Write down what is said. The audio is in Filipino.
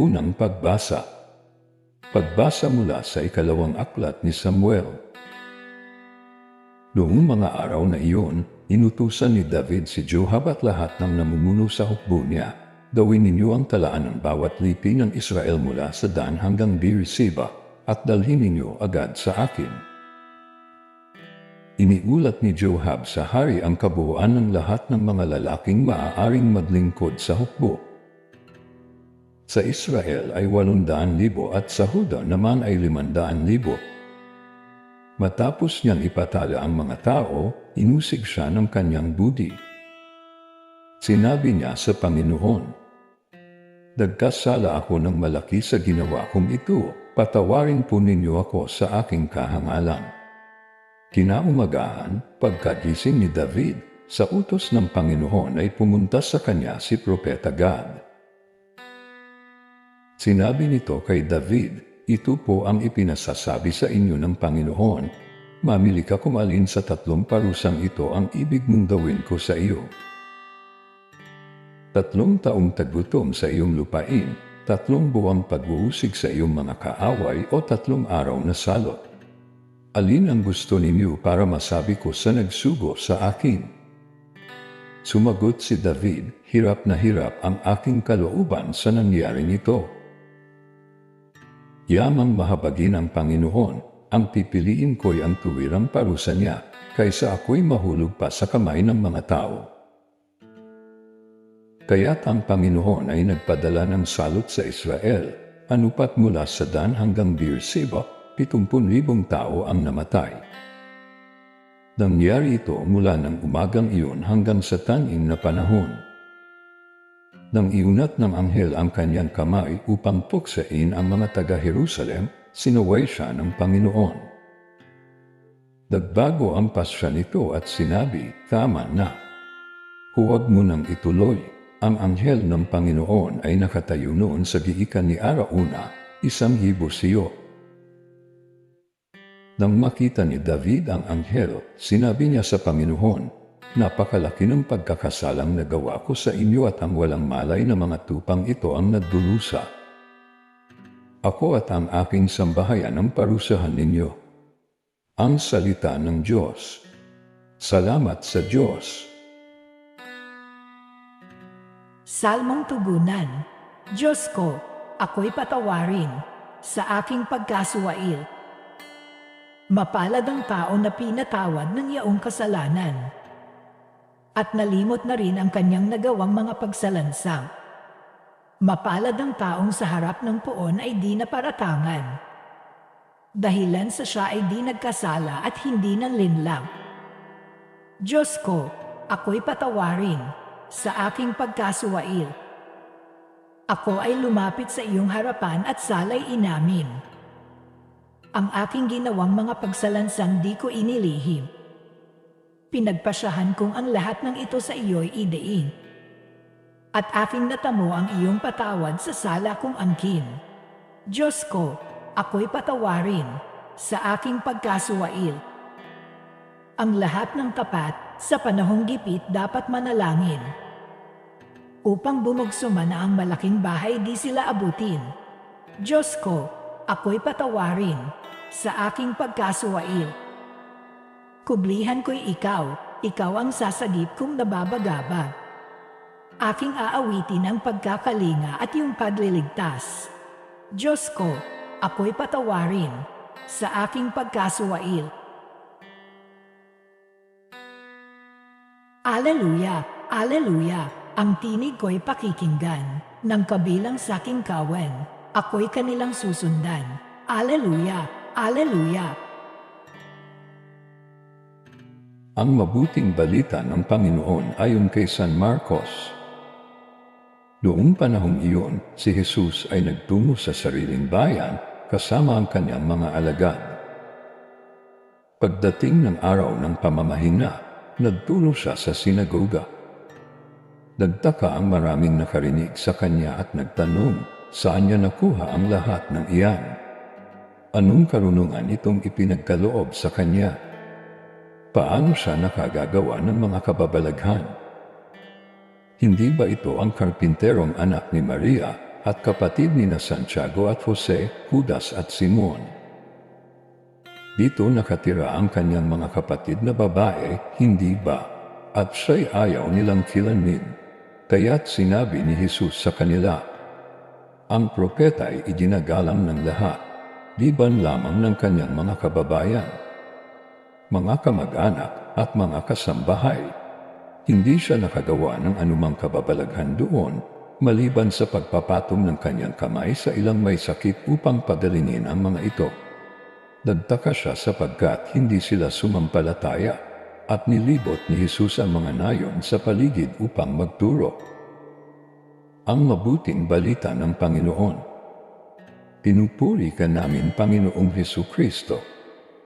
Unang pagbasa Pagbasa mula sa ikalawang aklat ni Samuel. Noong mga araw na iyon, inutusan ni David si Joab at lahat ng namumuno sa hukbo niya. Gawin ninyo ang talaan ng bawat lipi ng Israel mula sa Dan hanggang Beersheba at dalhin ninyo agad sa akin. Iniulat ni Joab sa hari ang kabuuan ng lahat ng mga lalaking maaaring maglingkod sa hukbo sa Israel ay 800,000 at sa Huda naman ay 500,000. Matapos niyang ipatala ang mga tao, inusig siya ng kanyang budi. Sinabi niya sa Panginoon, Nagkasala ako ng malaki sa ginawa kong ito, patawarin po ninyo ako sa aking kahangalan. Kinaumagahan, pagkagising ni David, sa utos ng Panginoon ay pumunta sa kanya si Propeta Gad. Sinabi nito kay David, ito po ang ipinasasabi sa inyo ng Panginoon. Mamili ka kumalin sa tatlong parusang ito ang ibig mong gawin ko sa iyo. Tatlong taong tagutom sa iyong lupain, tatlong buwang pag-uusig sa iyong mga kaaway o tatlong araw na salot. Alin ang gusto ninyo para masabi ko sa nagsugo sa akin? Sumagot si David, hirap na hirap ang aking kalooban sa nangyari nito. Yamang mahabagi ng Panginoon, ang pipiliin ko'y ang tuwirang parusa niya, kaysa ako'y mahulog pa sa kamay ng mga tao. Kaya't ang Panginoon ay nagpadala ng salot sa Israel, anupat mula sa Dan hanggang Beersheba, 70,000 tao ang namatay. Nangyari ito mula ng umagang iyon hanggang sa taning na panahon. Nang iunat ng anghel ang kanyang kamay upang puksain ang mga taga-Jerusalem, sinuway siya ng Panginoon. Nagbago ang pasya nito at sinabi, Tama na. Huwag mo nang ituloy. Ang anghel ng Panginoon ay nakatayo noon sa giikan ni Arauna, isang hibosiyo. Nang makita ni David ang anghel, sinabi niya sa Panginoon, Napakalaki ng pagkakasalang nagawa ko sa inyo at ang walang malay na mga tupang ito ang nagdulusa. Ako at ang aking sambahayan ang parusahan ninyo. Ang salita ng Diyos. Salamat sa Diyos. Salmong Tugunan Diyos ko, ako'y patawarin sa aking pagkasuwail. Mapalad ang tao na pinatawad ng iyong kasalanan at nalimot na rin ang kanyang nagawang mga pagsalansang. Mapalad ang taong sa harap ng puon ay di naparatangan. Dahilan sa siya ay di nagkasala at hindi nanlinlang. Diyos ko, ako'y patawarin sa aking pagkasuwail. Ako ay lumapit sa iyong harapan at salay inamin. Ang aking ginawang mga pagsalansang di ko inilihim Pinagpasyahan kong ang lahat ng ito sa iyo'y idein. At aking natamo ang iyong patawad sa sala kong angkin. Diyos ko, ako'y patawarin sa aking pagkasuwail. Ang lahat ng tapat sa panahong gipit dapat manalangin. Upang bumugso man na ang malaking bahay di sila abutin. Diyos ko, ako'y patawarin sa aking pagkasuwail. Kublihan ko'y ikaw, ikaw ang sasagip kong nababagabag. Aking aawitin ang pagkakalinga at yung pagliligtas. Diyos ko, ako'y patawarin sa aking pagkasuwail. Aleluya, aleluya, ang tinig ko'y pakikinggan ng kabilang sa aking kawen. Ako'y kanilang susundan. Aleluya, aleluya, Ang mabuting balita ng Panginoon ayon kay San Marcos. Noong panahong iyon, si Jesus ay nagtungo sa sariling bayan kasama ang kanyang mga alagad. Pagdating ng araw ng pamamahinga, nagtulo siya sa sinagoga. Nagtaka ang maraming nakarinig sa kanya at nagtanong, saan niya nakuha ang lahat ng iyan? Anong karunungan itong ipinagkaloob sa kanya? Paano siya nakagagawa ng mga kababalaghan? Hindi ba ito ang karpinterong anak ni Maria at kapatid ni na Santiago at Jose, Judas at Simon. Dito nakatira ang kanyang mga kapatid na babae, hindi ba? At siya'y ayaw nilang kilanin. Kaya't sinabi ni Jesus sa kanila, Ang propeta ay ng lahat, liban lamang ng kanyang mga kababayan, mga kamag-anak at mga kasambahay. Hindi siya nakagawa ng anumang kababalaghan doon, maliban sa pagpapatong ng kanyang kamay sa ilang may sakit upang pagalingin ang mga ito. Nagtaka siya sapagkat hindi sila sumampalataya at nilibot ni Jesus ang mga nayon sa paligid upang magturo. Ang mabuting balita ng Panginoon. Pinupuri ka namin Panginoong Heso Kristo